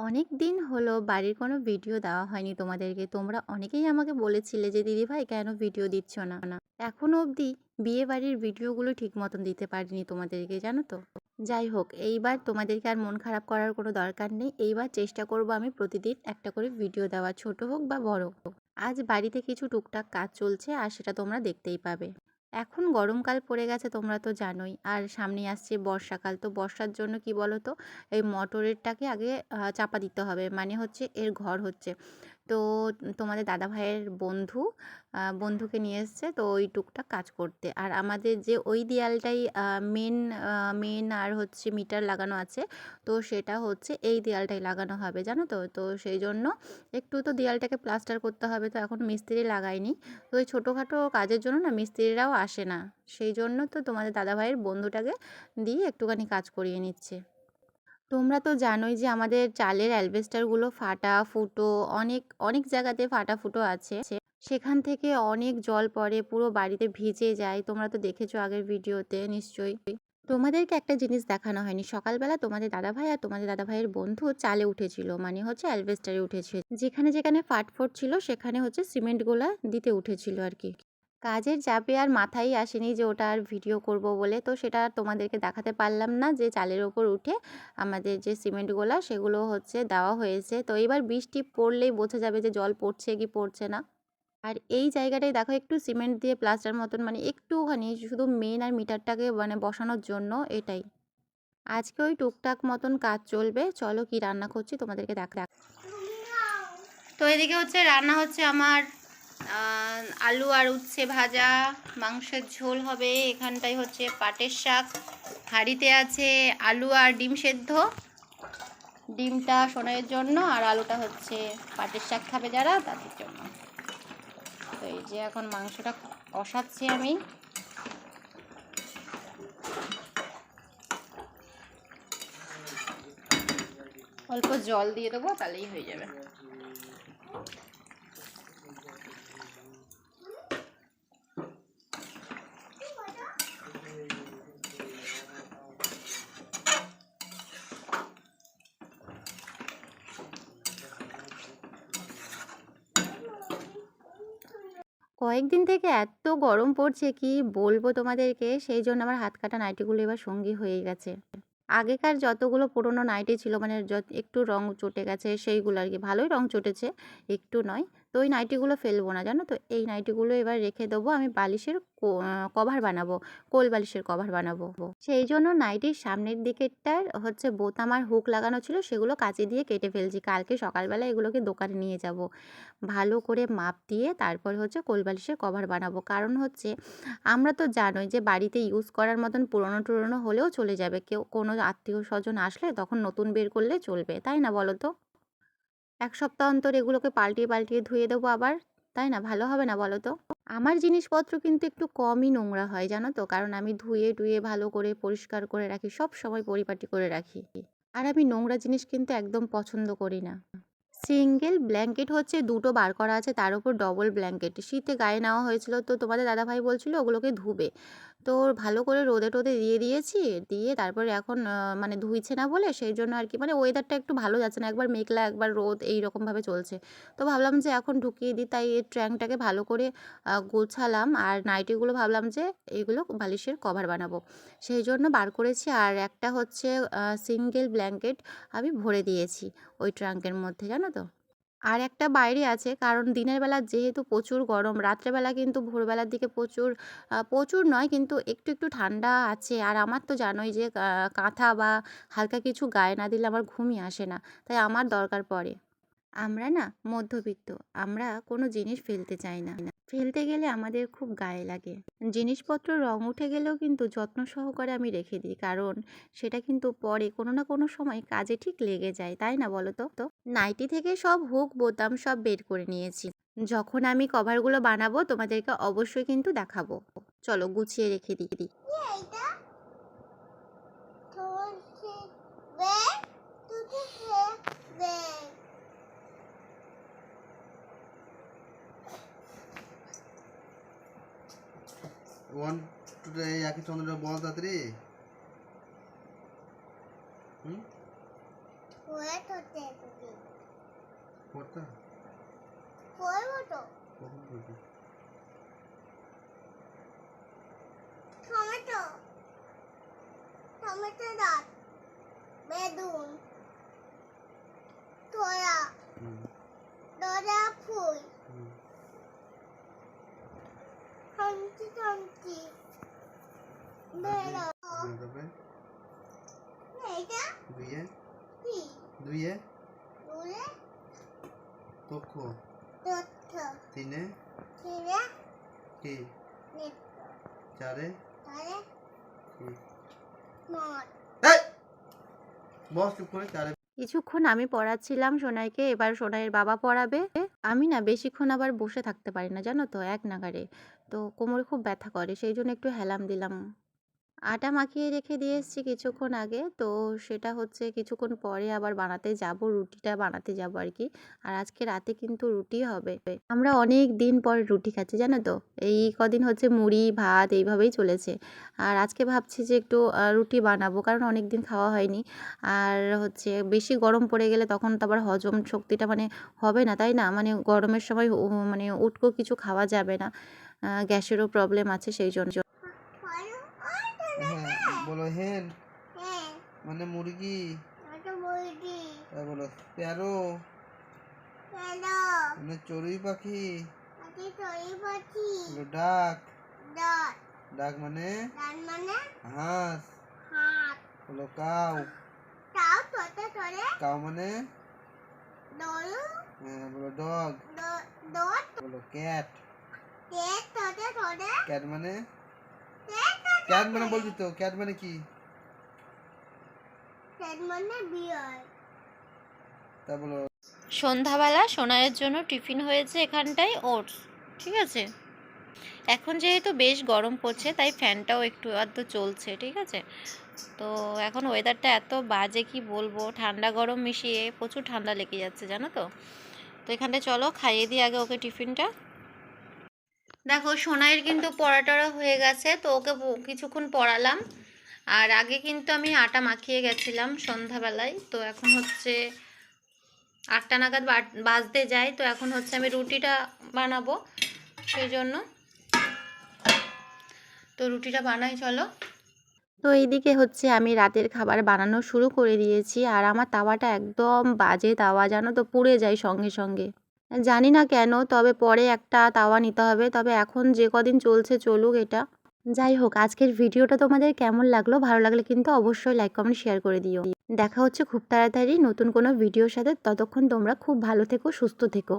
অনেক দিন হলো বাড়ির কোনো ভিডিও দেওয়া হয়নি তোমাদেরকে। তোমরা অনেকেই আমাকে বলেছিলে যে, "দিদিভাই কেন ভিডিও দিচ্ছ না?" না। এখনও অবধি বিয়ে বাড়ির ভিডিওগুলো ঠিক মতন দিতে পারিনি তোমাদেরকে, জানো তো? যাই হোক, এইবার তোমাদেরকে আর মন খারাপ করার কোনো দরকার নেই। এইবার চেষ্টা করব আমি প্রতিদিন একটা করে ভিডিও দেওয়া ছোট হোক বা বড় হোক। আজ বাড়িতে কিছু টুকটাক কাজ চলছে আর সেটা তোমরা দেখতেই পাবে। এখন গরমকাল পড়ে গেছে তোমরা তো জানোই। আর সামনে আসছে বর্ষাকাল। তো বর্ষার জন্য কি বলো তো, এই মটরেরটাকে আগে চাপা দিতে হবে। মানে হচ্ছে এর ঘর হচ্ছে। তো তোমাদের দাদা ভাইয়ের বন্ধু বন্ধুকে নিয়ে এসছে তো ওই টুকটাক কাজ করতে। আর আমাদের যে ওই দেয়ালটাই মেন মেন আর হচ্ছে মিটার লাগানো আছে। তো সেটা হচ্ছে এই দেয়ালটাই লাগানো হবে, জানো তো? তো সেই জন্য একটু তো দেয়ালটাকে প্লাস্টার করতে হবে। তো এখন মিস্ত্রি লাগাইনি। তো ওই ছোটোখাটো কাজের জন্য না মিস্ত্রিরাও আসে না। সেই জন্য তো তোমাদের দাদা ভাইয়ের বন্ধুটাকে দিয়ে একটুখানি কাজ করিয়ে নিচ্ছে। তোমরা তো জানোই যে আমাদের চালের অ্যালবেস্টারগুলো ফাটা, ফুটো অনেক, অনেক জায়গাতে ফাটা ফুটো আছে। সেখান থেকে অনেক জল পড়ে, পুরো বাড়িতে ভিজে যায়। তোমরা তো দেখেছ আগের ভিডিওতে নিশ্চয়ই। তোমাদেরকে একটা জিনিস দেখানো হয়নি। সকালবেলা তোমাদের দাদাভাই আর তোমাদের দাদাভাইয়ের বন্ধু চালে উঠেছিল। মানে হচ্ছে অ্যালবেস্টারে উঠেছে। যেখানে, যেখানে ফাটফোট ছিল সেখানে হচ্ছে সিমেন্টগুলা দিতে উঠেছিল আরকি। কাজের চাপে আর মাথায় আসেনি যে ওটা আর ভিডিও করব বলে। তো সেটা তোমাদেরকে দেখাতে পারলাম না যে চালের ওপর উঠে আমাদের যে সিমেন্টগুলা সেগুলো হচ্ছে দেওয়া হয়েছে। তো এবার বৃষ্টি পড়লেই বোঝা যাবে যে জল পড়ছে কি পড়ছে না। আর এই জায়গাটায় দেখো একটু সিমেন্ট দিয়ে প্লাস্টার মতন মানে একটুখানি শুধু মেন আর মিটারটাকে মানে বসানোর জন্য এটাই। আজকে ওই টুকটাক মতন কাজ চলবে। চলো কি রান্না করছি তোমাদেরকে দেখ দেখ, তো এদিকে হচ্ছে রান্না হচ্ছে আমার আলু আর উচ্ছে ভাজা, মাংসের ঝোল হবে এখানটায় হচ্ছে পাটের শাক, হাঁড়িতে আছে আলু আর ডিম সেদ্ধ। ডিমটা সোনাইয়ের জন্য আর আলুটা হচ্ছে পাটের শাক খাবে যারা, তাদের জন্য। তো এই যে এখন মাংসটা কষাচ্ছি আমি। অল্প জল দিয়ে দেবো, তাহলেই হয়ে যাবে। কয়েকদিন থেকে এত গরম পড়ছে, কি বলব তোমাদেরকে? সেই জন্য আমার হাত কাটা নাইটিগুলো এবার সঙ্গী হয়ে গেছে। আগেকার যতগুলো পুরনো নাইটি ছিল মানে একটু রং চটে গেছে, সেইগুলো আর কি। ভালোই রং চটেছে, একটু নয়। তো ওই নাইটিগুলো ফেলব না, জানো তো? এই নাইটিগুলো এবার রেখে দেবো, আমি বালিশের কভার বানাবো, কোল বালিশের কভার বানাবো। সেই জন্য নাইটির সামনের দিকেরটার হচ্ছে বোতাম আর হুক লাগানো ছিল, সেগুলো কাঁচি দিয়ে কেটে ফেলছি। কালকে সকালবেলা এগুলোকে দোকানে নিয়ে যাব। ভালো করে মাপ দিয়ে তারপর হচ্ছে কোল বালিশের কভার বানাবো। কারণ হচ্ছে আমরা তো জানোই যে বাড়িতে ইউজ করার মতন পুরনো টুরনো হলেও চলে যাবে। কেউ, কোনো আত্মীয় স্বজন আসলে তখন নতুন বের করলে চলবে, তাই না বলো তো? এক সপ্তাহ অন্তর এগুলোকে পাল্টিয়ে পাল্টিয়ে ধুয়ে দেবো আবার, তাই না? ভালো হবে না বলো তো? আমার জিনিসপত্র কিন্তু একটু কমই নোংরা হয়, জানো তো? কারণ আমি ধুয়ে, টুয়ে ভালো করে পরিষ্কার করে রাখি, সব সময় পরিপাটি করে রাখি। আর আমি নোংরা জিনিস কিন্তু একদম পছন্দ করি না। সিঙ্গেল ব্ল্যাঙ্কেট হচ্ছে দুটো বার করা আছে, তার উপর ডবল ব্ল্যাঙ্কেট। শীতে গায়ে নেওয়া হয়েছিল তো তোমাদের দাদাভাই বলছিল ওগুলোকে ধুবে। তো ভালো করে রোদে টোদে দিয়ে দিয়েছি, দিয়ে তারপরে এখন মানে ধুইছে না বলে সেই জন্য আর কি মানে ওয়েদারটা একটু ভালো যাচ্ছে না, একবার মেঘলা, একবার রোদ এই রকমভাবে চলছে। তো ভাবলাম যে এখন ঢুকিয়ে দিই, তাই এই ট্র্যাঙ্কটাকে ভালো করে গোছালাম আর নাইটিগুলো ভাবলাম যে এইগুলো বালিশের কভার বানাবো। সেই জন্য বার করেছি আর একটা হচ্ছে সিঙ্গেল ব্ল্যাঙ্কেট আমি ভরে দিয়েছি ওই ট্রাঙ্কের মধ্যে, জানো তো? আর একটা বাইরে আছে, কারণ দিনের বেলা যেহেতু প্রচুর গরম রাত্রেবেলা কিন্তু ভোরবেলার দিকে প্রচুর প্রচুর নয় কিন্তু একটু একটু ঠান্ডা আছে। আর আমার তো জানোই যে কাঁথা বা হালকা কিছু গায়ে না দিলে আমার ঘুমই আসে না, তাই আমার দরকার পড়ে। আমরা না মধ্যবিত্ত, আমরা কোনো জিনিস ফেলতে চাই না। ফেলতে গেলে আমাদের খুব গায়ে লাগে। জিনিসপত্র রং উঠে গেলেও কিন্তু যত্ন সহকারে আমি রেখে দিই, কারণ সেটা কিন্তু পরে কোনো না কোনো সময় কাজে ঠিক লেগে যায়, তাই না বলো তো? তো নাইটি থেকে সব হুক, বোতাম সব বের করে নিয়েছি। যখন আমি কভারগুলো বানাবো তোমাদেরকে অবশ্যই কিন্তু দেখাবো। চলো গুছিয়ে রেখে দিই দিই ওয়ান টুটা এই একই চন্দ্রটা বল তাড়াতাড়ি হুম ওয়েট হতে পড়তা পড়ব তো কখন পড়বি টমেটো টমেটো দাঁত বেগুন তোরা হুম। দরা ফুল হুম হামচি টামচি বেড়া হ্যাঁ, তারপরে দুইয়ে দুইয়ে তিনে কি চারে কিছুক্ষণ আমি পড়াচ্ছিলাম সোনাইকে এবার সোনাইয়ের বাবা পড়াবে। আমি না বেশিক্ষণ আবার বসে থাকতে পারি না, জানো তো? এক নাগারে তো কোমরে খুব ব্যথা করে সেই জন্য একটু হেলাম দিলাম। আটা মাখিয়ে রেখে দিয়ে এসেছি কিছুক্ষণ আগে। তো সেটা হচ্ছে কিছুক্ষণ পরে আবার বানাতে যাব, রুটিটা বানাতে যাব আর কি। আর আজকে রাতে কিন্তু রুটি হবে। আমরা অনেক দিন পর রুটি খাচ্ছি, জানো তো? এই কদিন হচ্ছে মুড়ি, ভাত এইভাবেই চলেছে। আর আজকে ভাবছি যে একটু রুটি বানাবো, কারণ অনেক দিন খাওয়া হয়নি। আর হচ্ছে বেশি গরম পড়ে গেলে তখন তো আবার হজম শক্তিটা মানে হবে না, তাই না? মানে গরমের সময় মানে উটকো কিছু খাওয়া যাবে না। গ্যাসেরও প্রবলেম আছে সেই জন্য। বলো হেন। হ্যাঁ। মানে মুরগি? ওটা বলছি তাই বলো। প্যারো? হ্যালো মানে চড়ুই পাখি? আজকে তরি পাচ্ছি বলো ডাক। দর ডাক মানে? ডান মানে? হাঁস। হাত বলো কাউ। তাও তোতে তোরে কাউ মানে? দলু হ্যাঁ বলো ডগ। দর বলো ক্যাট। তে তোতে তোরে ক্যাট মানে? তে তোতে ক্যাট মানে বলবি তো? ক্যাট মানে কি? মানে বিয়ার তা বলো। সন্ধ্যাবেলা সোনাইয়ের জন্য টিফিন হয়েছে এখানটায় ওটস ঠিক আছে? এখন যেহেতু বেশ গরম পড়ছে তাই ফ্যানটাও একটু আধটু চলছে ঠিক আছে? তো এখন ওয়েদারটা এত বাজে কি বলব? ঠান্ডা গরম মিশিয়ে প্রচুর ঠান্ডা লেগে যাচ্ছে জানো তো? তো এখানটায় চলো খাইয়ে দিই আগে ওকে টিফিনটা। দেখো, সোনাইয়ের কিন্তু পড়া টড়া হয়ে গেছে, তো ওকে কিছুক্ষণ পড়ালাম। আর আগে কিন্তু আমি আটা মাখিয়ে গেছিলাম সন্ধ্যাবেলায়, তো এখন হচ্ছে আটটা নাগাদ বাজতে যায়, তো এখন হচ্ছে আমি রুটিটা বানাবো সেই জন্য তো রুটিটা বানাই, চলো। তো এইদিকে হচ্ছে আমি রাতের খাবার বানানো শুরু করে দিয়েছি, আর আমার তাওয়াটা একদম বাজে তাওয়া, জানো তো, পুড়ে যায় সঙ্গে সঙ্গে। জানি না কেন, তবে পরে একটা তাওয়া নিতে হবে। তবে এখন যে কদিন চলছে, চলুক এটা। যাই হোক, আজকের ভিডিওটা তোমাদের কেমন লাগল? ভালো লাগলে কিন্তু অবশ্যই লাইক কমেন্ট শেয়ার করে দিও। দেখা হচ্ছে খুব তাড়াতাড়ি নতুন কোনো ভিডিওর সাথে। ততক্ষণ তোমরা খুব ভালো থেকো, সুস্থ থেকো।